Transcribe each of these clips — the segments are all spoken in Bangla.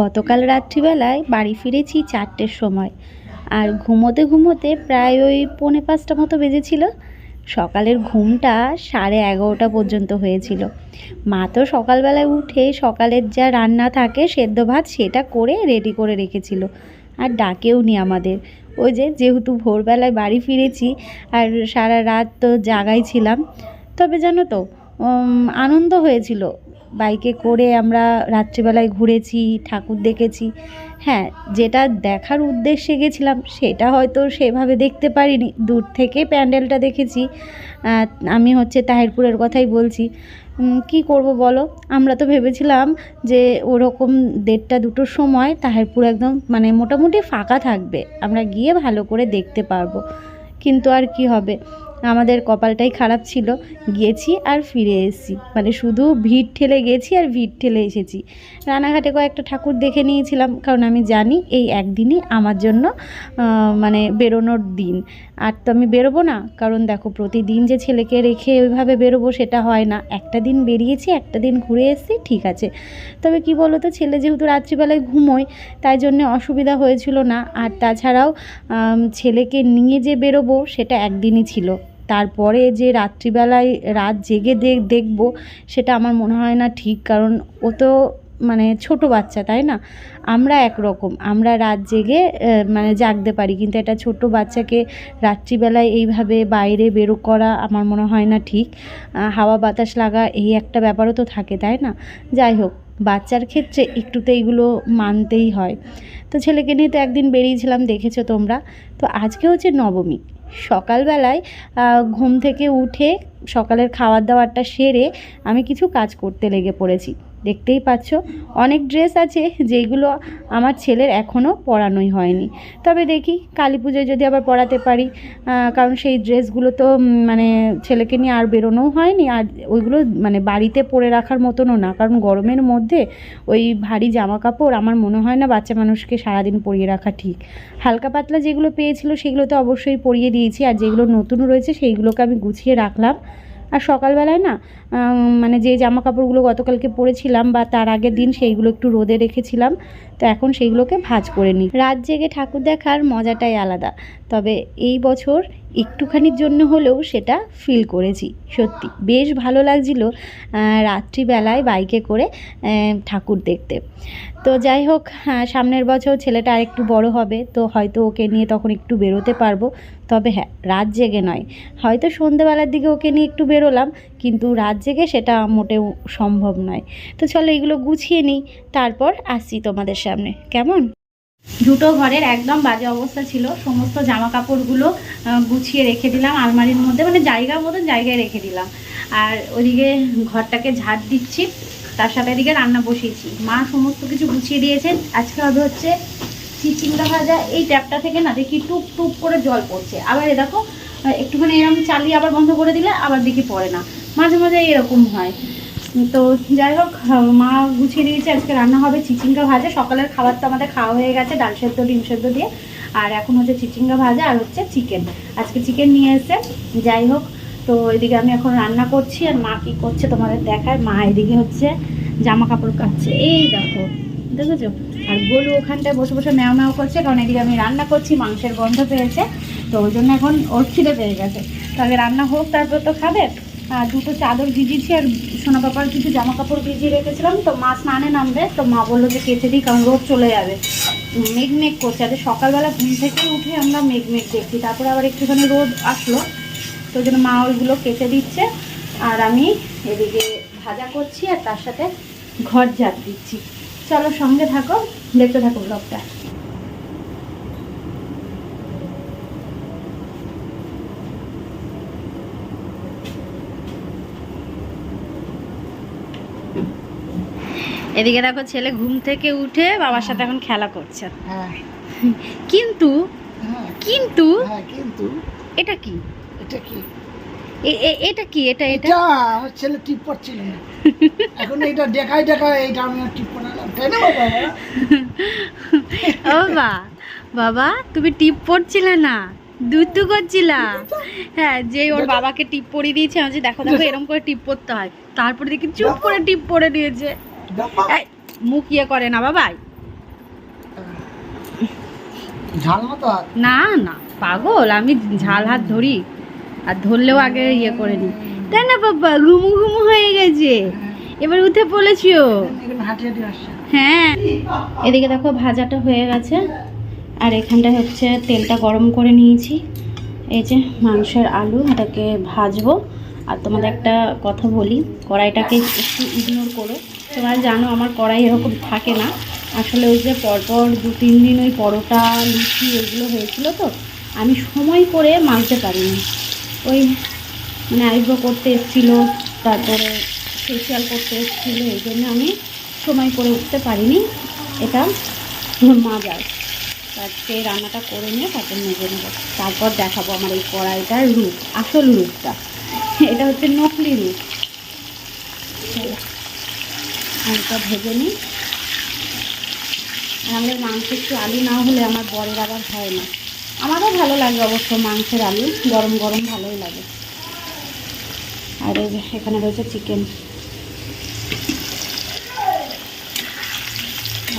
গতকাল রাত্রিবেলায় বাড়ি ফিরেছি চারটের সময়। আর ঘুমোতে ঘুমোতে প্রায় ওই পৌনে পাঁচটা মতো বেজেছিল। সকালের ঘুমটা সাড়ে এগারোটা পর্যন্ত হয়েছিল। মা তো সকালবেলায় উঠে সকালের যা রান্না থাকে, সেদ্ধ ভাত, সেটা করে রেডি করে রেখেছিল। আর ডাকেও নি আমাদের। ওই যে যেহেতু ভোরবেলায় বাড়ি ফিরেছি আর সারা রাত তো জাগাই ছিলাম, তবে জানো তো আনন্দ হয়েছিল। বাইকে করে আমরা রাত্রিবেলায় ঘুরেছি, ঠাকুর দেখেছি। হ্যাঁ যেটা দেখার উদ্দেশ্যে গেছিলাম, সেটা হয়তো সেভাবে দেখতে পারিনি। দূর থেকে প্যান্ডেলটা দেখেছি। আমি হচ্ছে তাহিরপুরের কথাই বলছি। কি করব বলো? আমরা তো ভেবেছিলাম যে ওরকম দেড়টা দুটোর সময় তাহিরপুর একদম মানে মোটামুটি ফাঁকা থাকবে। আমরা গিয়ে ভালো করে দেখতে পারব। কিন্তু আর কি হবে? আমাদের কপালটাই খারাপ ছিল। গিয়েছি আর ফিরে এসেছি। মানে শুধু ভিড় ঠেলে গেছি আর ভিড় ঠেলে এসেছি। রানাঘাটে কয়েকটা ঠাকুর দেখে নিয়েছিলাম, কারণ আমি জানি এই একদিনই আমার জন্য মানে বেরোনোর দিন। আর তো আমি বেরোবো না, কারণ দেখো প্রতিদিন যে ছেলেকে রেখে ওইভাবে বেরোবো সেটা হয় না। একটা দিন বেরিয়েছি, একটা দিন ঘুরে এসেছি, ঠিক আছে। তবে কি বলো তো ছেলে যেহেতু রাত্রিবেলায় ঘুমোয়, তাই জন্য অসুবিধা হয়েছিল না। আর তাছাড়াও ছেলেকে নিয়ে যে বেরোবো সেটা একদিনই ছিল। তারপরে যে রাত্রিবেলায় রাত জেগে দেখ দেখব, সেটা আমার মনে হয় না ঠিক, কারণ ও তো মানে ছোট বাচ্চা, তাই না? আমরা একরকম, আমরা রাত জেগে মানে জাগতে পারি, কিন্তু একটা ছোট বাচ্চাকে রাত্রিবেলায় এইভাবে বাইরে বেরো করা আমার মনে হয় না ঠিক। হাওয়া বাতাস লাগা এই একটা ব্যাপারও তো থাকে, তাই না? যাই হোক, বাচ্চার ক্ষেত্রে একটু তো এইগুলো মানতেই হয়। তো ছেলেকে নিয়ে তো একদিন বেরিয়েছিলাম, দেখেছ তোমরা? তো আজকে হচ্ছে নবমী। সকালবেলায় ঘুম থেকে উঠে সকালের খাওয়ার দাওয়ারটা সেরে আমি কিছু কাজ করতে লেগে পড়েছি। দেখতেই পাচ্ছ। অনেক ড্রেস আছে যেগুলো আমার ছেলের এখনও পরানোই হয়নি। তবে দেখি, কালী পুজোয় যদি আবার পরাতে পারি কারণ সেই ড্রেসগুলো তো মানে ছেলেকে নিয়ে আর বেরোনোও হয়নি। আর ওইগুলো মানে বাড়িতে পরে রাখার মতনও না, কারণ গরমের মধ্যে ওই ভারী জামা কাপড় আমার মনে হয় না বাচ্চা মানুষকে সারাদিন পরিয়ে রাখা ঠিক। হালকা পাতলা যেগুলো পেয়েছিল সেগুলো তো অবশ্যই পরিয়ে দিয়েছি, আর যেগুলো নতুন রয়েছে সেইগুলোকে আমি গুছিয়ে রাখলাম। আর সকালবেলায় না মানে যে জামা কাপড়গুলো গতকালকে পরেছিলাম বা তার আগের দিন সেইগুলো একটু রোদে রেখেছিলাম, তো এখন সেইগুলোকে ভাজ করে নিই। রাত জেগে ঠাকুর দেখার মজাটাই আলাদা। তবে এই বছর একটুখানির জন্য হলেও সেটা ফিল করেছি, সত্যি। বেশ ভালো লাগছিল রাত্রিবেলায় বাইকে করে ঠাকুর দেখতে। তো যাই হোক সামনের বছর ছেলেটা আর একটু বড় হবে, তো হয়তো ওকে নিয়ে তখন একটু বেরোতে পারব। তবে হ্যাঁ রাত জেগে নয়। হয়তো সন্ধেবেলার দিকে ওকে নিয়ে একটু বেরোলাম, কিন্তু রাত জেগে সেটা মোটেও সম্ভব নয়। তো চলো এগুলো গুছিয়ে নিই, তারপর আসছি তোমাদের সামনে। কেমন? দুটো ঘরের একদম বাজে অবস্থা ছিল। সমস্ত জামা কাপড়গুলো গুছিয়ে রেখে দিলাম, আলমারির মধ্যে মানে জায়গার মতন জায়গায় রেখে দিলাম। আর ওদিকে ঘরটাকে ঝাড় দিচ্ছি, তার সাথে এদিকে রান্না বসিয়েছি। মা সমস্ত কিছু গুছিয়ে দিয়েছে আজকে হবে হচ্ছে চিচিঙ্গা ভাজা। এই ট্যাপটা থেকে না দেখি টুপ টুপ করে জল পড়ছে। আবার এ দেখো একটুখানি এরকম চালিয়ে আবার বন্ধ করে দিলে, আবার দেখি পড়ে না। মাঝে মাঝে এরকম হয়। তো যাই হোক মা গুছিয়ে দিয়েছে, আজকে রান্না হবে চিচিঙ্গা ভাজা। সকালের খাবার তো আমাদের খাওয়া হয়ে গেছে, ডাল সেদ্ধ, ডিম সেদ্ধ দিয়ে। আর এখন হচ্ছে চিচিঙ্গা ভাজা আর হচ্ছে চিকেন। আজকে চিকেন নিয়ে এসে, যাই হোক, তো এদিকে আমি এখন রান্না করছি আর মা কি করছে তোমাদের দেখায়। মা এদিকে হচ্ছে জামা কাপড় কাচ্ছে। এই দেখো, দেখেছ? আর গোলু ওখানটায় বসে বসে ম্যাও ম্যাও করছে, কারণ এদিকে আমি রান্না করছি, মাংসের গন্ধ পেয়েছে। তো ওই জন্য এখন ওর খিদে পেয়ে গেছে। তো আগে রান্না হোক, তারপর তো খাবে। দুটো চাদর ভিজিয়েছি আর সোনা পাপার কিছু জামা কাপড় ভিজিয়ে রেখেছিলাম। তো মা স্নানে নামবে, তো মা বলল যে কেচে দিই, কারণ রোদ চলে যাবে। মেঘ মেঘ করছে আর সকালবেলা ঘুম থেকে উঠে আমরা মেঘ মেঘ দেখছি, তারপরে আবার একটুখানি রোদ আসলো। তো জন্য মা ওইগুলো কেচে দিচ্ছে, আর আমি এদিকে ভাজা করছি আর তার সাথে ঘর ঝাড় দিচ্ছি। চলো সঙ্গে থাকো, দেখতে থাকো ব্লগটা এদিকে দেখো ছেলে ঘুম থেকে উঠে বাবার সাথে এখন খেলা করছে। হ্যাঁ। কিন্তু হ্যাঁ। কিন্তু হ্যাঁ এটা কি? এটা কি? এটা কি? এটা এটা? এটা আমার ছেলে টিপ পড়ছিল এখন এটা দেখাই দেখাই এইটা আমি টিপ পড়ালাম তাই না বাবা? বাবা তুমি টিপ পড়ছিলে না? দুতু করছিলা? হ্যাঁ যে ওর বাবাকে টিপ পরিয়ে দিয়েছে আমি দেখো দেখো এরকম করে টিপ পড়তে হয়। তারপরে দেখি চুপ করে টিপ পরে দিয়েছে। এই, মুখ ইয়ে করে না বাবা ঝাল মতো না না পাগল আমি ঝাল হাত ধরি আর ধরলেও আগে ইয়ে করে নিই তাই না বাবা ঘুমু ঘুমু হয়ে গেছে। এবার উঠে পড়েছিও। হ্যাঁ এদিকে দেখো ভাজাটা হয়ে গেছে। আর এখানটা হচ্ছে তেলটা গরম করে নিয়েছি। এই যে মাংসের আলু এটাকে ভাজবো। আর তোমাদের একটা কথা বলি কড়াইটাকে একটু ইগনোর করো। তোমরা জানো আমার কড়াই এরকম থাকে না। আসলে ওই যে পরপর দু, তিন দিন ওই পরোটা, লুচি এগুলো হয়েছিল তো। আমি সময় করে মাখতে পারিনি। ওই মানে আইব্রো করতে এসেছিল, তারপরে ফেসিয়াল করতে এসেছিল, এই জন্য আমি সময় করে উঠতে পারিনি। এটা মাজার আজকে রান্নাটা করে নিয়ে তারপর মেজে নেব। তারপর দেখাবো আমার এই কড়াইটার রূপ, আসল রূপটা। এটা হচ্ছে নকলি রূপ। আলুটা ভেজে নিই। আর আমাদের মাংস একটু আলু না হলে আমার বরের আবার হয় না। আমারও ভালো লাগে অবশ্য মাংসের আলু, গরম গরম ভালোই লাগে। আর এখানে রয়েছে চিকেন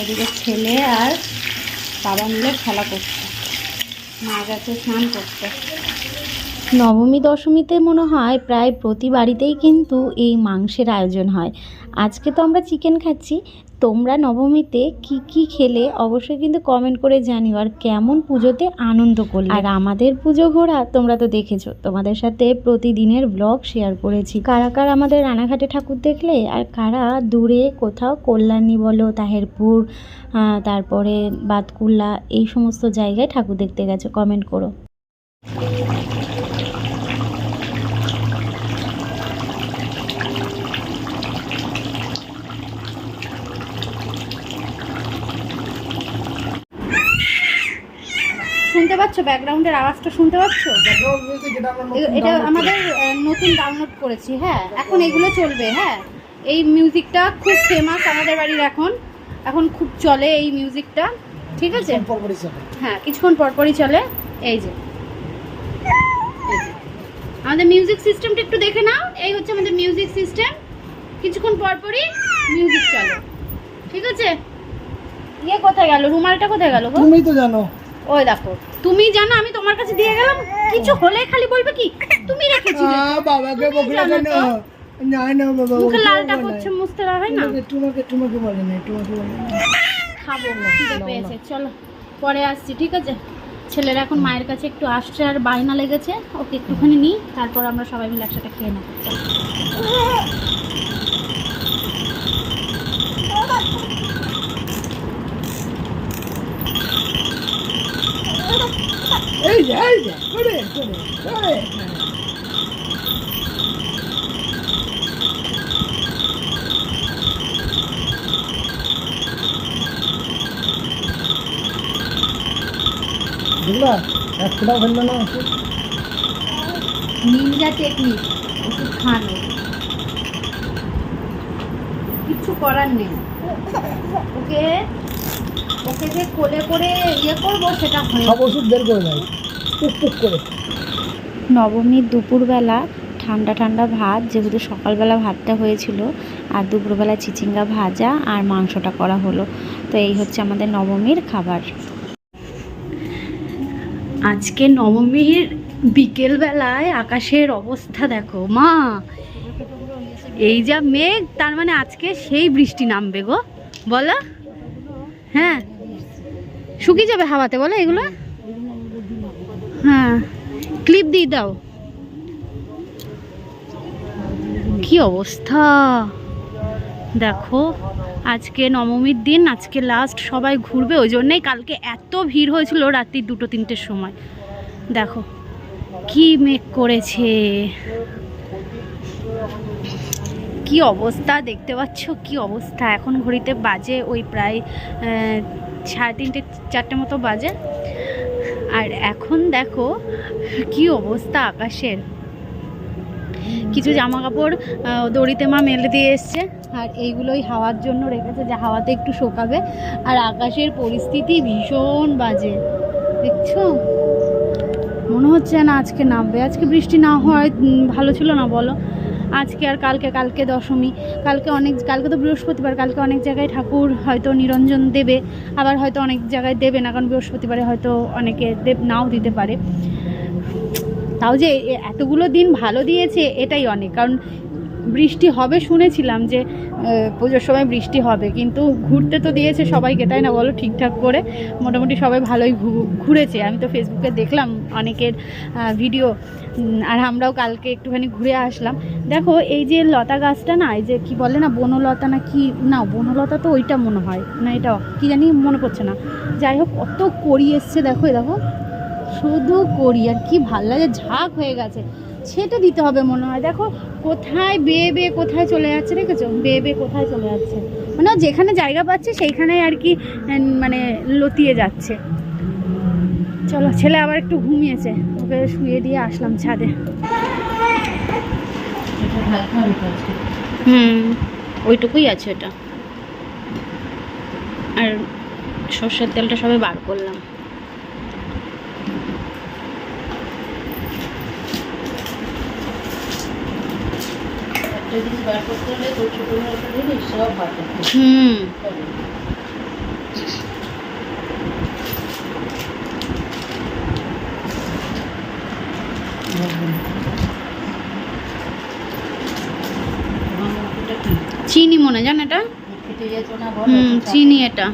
এদিকে ছেলে আর বাবা মিলে খেলা করছে। মা গেছে স্নান করতে। নবমী দশমীতে মনে হয় প্রায় প্রতি বাড়িতেই কিন্তু এই মাংসের আয়োজন হয়। আজকে তো আমরা চিকেন খাচ্ছি। তোমরা নবমীতে কি কি খেলে অবশ্যই কিন্তু কমেন্ট করে জানিও। আর কেমন পুজোতে আনন্দ করলে। আর আমাদের পুজো ঘোরা তোমরা তো দেখেছ। তোমাদের সাথে প্রতিদিনের ব্লগ শেয়ার করেছি। কারা কারা আমাদের রানাঘাটে ঠাকুর দেখলে? আর কারা দূরে কোথাও কল্যাণী বলো, তাহেরপুর তারপরে বাতকুল্লা, এই সমস্ত জায়গায় ঠাকুর দেখতে গেছো কমেন্ট করো শুনতে পাচ্ছ? ব্যাকগ্রাউন্ডের আওয়াজটা শুনতে পাচ্ছ? এটা আমাদের নতুন ডাউনলোড করেছি হ্যাঁ। এখন এগুলো চলবে হ্যাঁ। এই মিউজিকটা খুব ফেমাস আমাদের বাড়ির এখন। এখন খুব চলে এই মিউজিকটা ঠিক আছে। হ্যাঁ কিছুক্ষণ পরপরই চলে। এই যে। আমাদের মিউজিক সিস্টেমটা একটু দেখে নাও। এই হচ্ছে আমাদের মিউজিক সিস্টেম কিছুক্ষণ পরপরই মিউজিক চলে। ঠিক আছে? ইয়ে কোথায় গেল? রুমালটা কোথায় গেল তুমি তো জানো। ওই দেখো। তুমি জানো আমি তোমার কাছে দিয়ে গেলাম? কিছু হলে খালি বলবে কি? তুমি রেখেছিলে। বাবাকে বকলে কেন? না না বাবা মুখে লালটা। করছে মুছতে হয় না? তোমাকে তোমাকে তোমাকে বলে না তোমাকে বলে না খাব পেয়েছে চলো। পরে আসছি ঠিক আছে? ছেলেরা এখন মায়ের কাছে একটু আসছে আর বায়না লেগেছে। ওকে একটুখানি নিই তারপর আমরা সবাই মিলে একসাথে খেয়ে নেব। এই যে এই যে করে করে করে বুঝলা এক ফেলল না? ওষুধ নিনজা টেকনিক ওষুধ খানো। কিচ্ছু করার নেই। ওকে? ওকে যে কোলে করে ইয়ে করব সেটা হয় সব ওষুধ বের করে দেয় পুক পুক করে। নবমীর দুপুরবেলা ঠান্ডা ঠান্ডা ভাত যেহেতু সকালবেলা ভাতটা হয়েছিল আর দুপুরবেলা চিচিঙ্গা ভাজা আর মাংসটা করা হলো। তো এই হচ্ছে আমাদের নবমীর খাবার। আজকে নবমীর বিকেলবেলায় আকাশের অবস্থা দেখো মা! এই যা মেঘ তার মানে আজকে সেই বৃষ্টি নামবে গো বলো? হ্যাঁ শুকিয়ে যাবে হাওয়াতে, বলো এগুলো? হ্যাঁ ক্লিপ দিয়ে দাও। কি অবস্থা? দেখো, আজকে নবমীর দিন, আজকে লাস্ট সবাই ঘুরবে, ওই জন্যেই কালকে এত ভিড় হয়েছিল রাত্রি দুটো, তিনটের সময়। দেখো, কি মেঘ করেছে? কি অবস্থা দেখতে পাচ্ছ? কি অবস্থা? এখন ঘড়িতে বাজে ওই প্রায় সাড়ে তিনটে, চারটে মতো বাজে। আর এখন দেখো কি অবস্থা আকাশের। কিছু জামা কাপড় দড়িতে মা মেলে দিয়ে এসছে। আর এইগুলোই হাওয়ার জন্য রেখেছে, যে হাওয়াতে একটু শোকাবে। আর আকাশের পরিস্থিতি ভীষণ বাজে। দেখছ? মনে হচ্ছে না আজকে নামবে। আজকে বৃষ্টি না হয় ভালো ছিল না বলো। আজকে আর কালকে কালকে দশমী, কালকে অনেক, কালকে তো বৃহস্পতিবার, কালকে অনেক জায়গায় ঠাকুর হয়তো নিরঞ্জন দেবে, আবার হয়তো অনেক জায়গায় দেবে না, কারণ বৃহস্পতিবারে হয়তো অনেকে দেব নাও দিতে পারে। তাও যে এতগুলো দিন ভালো দিয়েছে, এটাই অনেক, কারণ বৃষ্টি হবে শুনেছিলাম যে পুজোর সময় বৃষ্টি হবে, কিন্তু ঘুরতে তো দিয়েছে সবাইকে, তাই না বলো? ঠিকঠাক করে মোটামুটি সবাই ভালোই ঘুরেছে। আমি তো ফেসবুকে দেখলাম অনেকের ভিডিও আর আমরাও কালকে একটুখানি ঘুরে আসলাম। দেখো, এই যে লতা গাছটা না, এই যে কি বলে না, বনলতা না কি, না, বনলতা তো ওইটা মনে হয়, না এটা কি জানি মনে পড়ছে না। যাই হোক, কত করি এসছে, দেখো দেখো। শুধু করি, আর কি ভালো লাগে, ঝাঁক হয়ে গেছে। ছেটে দিতে হবে মনে হয়। দেখো, কোথায় বেয়ে বেয়ে কোথায় চলে যাচ্ছে, দেখেছ? বেয়ে বেয়ে কোথায় চলে যাচ্ছে। মানে যেখানে জায়গা পাচ্ছে সেইখানে আর কি মানে লতিয়ে যাচ্ছে। চলো, ছেলে আবার একটু ঘুমিয়েছে। ওকে শুয়ে দিয়ে আসলাম ছাদে। হুম, ওইটুকুই আছে ওটা। আর সর্ষের তেলটা সবে বার করলাম। হুম। চিনি মনে জান এটা? হুম চিনি এটা।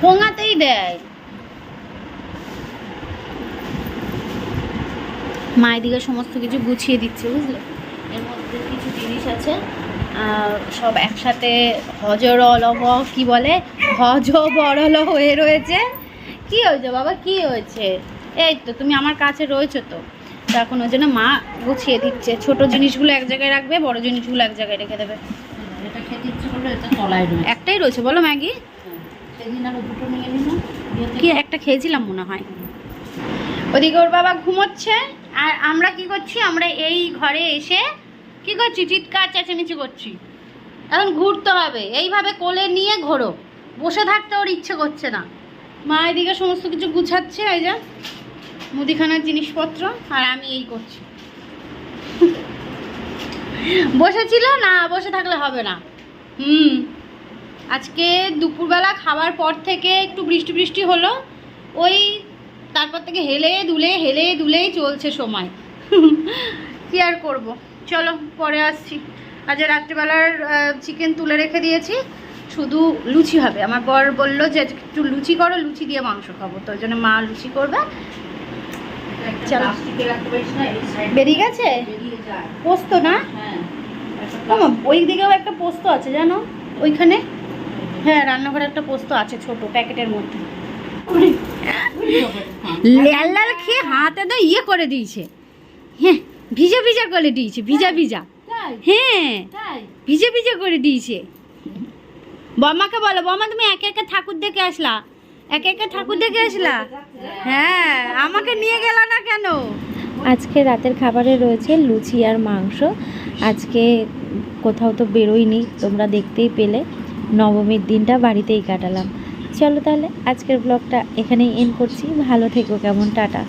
পোঙাতেই দেয়। মা এদিকে সমস্ত কিছু গুছিয়ে দিচ্ছে বুঝলে? এর মধ্যে কিছু জিনিস আছে সব একসাথে হজরলহ কি বলে? হজ বড়ল হয়ে রয়েছে। কি হয়েছে বাবা? কি হয়েছে? এই তো তুমি আমার কাছে রয়েছো তো। এখন ওই জন্য মা গুছিয়ে দিচ্ছে। ছোট জিনিসগুলো এক জায়গায় রাখবে বড় জিনিসগুলো এক জায়গায় রেখে দেবে। একটাই রয়েছে বলো ম্যাগি। কি একটা খেয়েছিলাম মনে হয়। ওদিকে ওর বাবা ঘুমোচ্ছে। আর আমরা কি করছি? আমরা এই ঘরে এসে কি করছি? চিৎকার, চেঁচামেচি করছি। এখন ঘুরতে হবে। এইভাবে কোলে নিয়ে ঘোরো। বসে থাকতে ওর ইচ্ছে করছে না। মা এদিকে সমস্ত কিছু গুছাচ্ছে, এই যে মুদিখানার জিনিসপত্র, আর আমি এই করছি। বসেছিল? না, বসে থাকলে হবে না। হুম। আজকে দুপুরবেলা খাওয়ার পর থেকে একটু বৃষ্টি বৃষ্টি হলো। ওই তারপর থেকে হেলে দুলে, হেলে দুলেই চলছে সময়। কি আর করব? চলো, পরে আসছি। আজ রাত্রিবেলার চিকেন তুলে রেখে দিয়েছি। শুধু লুচি হবে। আমার বর বলল যে, একটু লুচি করো, লুচি দিয়ে মাংস খাব। তো ওই জন্য মা লুচি করবে। বেরিয়ে গেছে? পোস্ত না? ওই দিকেও একটা পোস্ত আছে, জানো? ওইখানে? হ্যাঁ রান্নাঘরে একটা পোস্ত আছে ছোট, প্যাকেটের মধ্যে। লাল লাল খেয়ে হাতে তো ইয়ে করে দিয়েছে। হ্যাঁ ভিজা ভিজা করে দিয়েছে ভিজা ভিজা। হ্যাঁ ভিজে ভিজে করে দিয়েছে। বমাকে বলো বমা তুমি একে একে ঠাকুর দেখে আসলা? একে একে ঠাকুর দেখে আসলা? হ্যাঁ আমাকে নিয়ে গেল না কেন? আজকে রাতের খাবারে রয়েছে লুচি আর মাংস। আজকে কোথাও তো বেরোইনি তোমরা দেখতেই পেলে। নবমীর দিনটা বাড়িতেই কাটালাম। চলো তাহলে আজকের ব্লগটা এখানেই এন্ড করছি। ভালো থেকো কেমন? টাটা।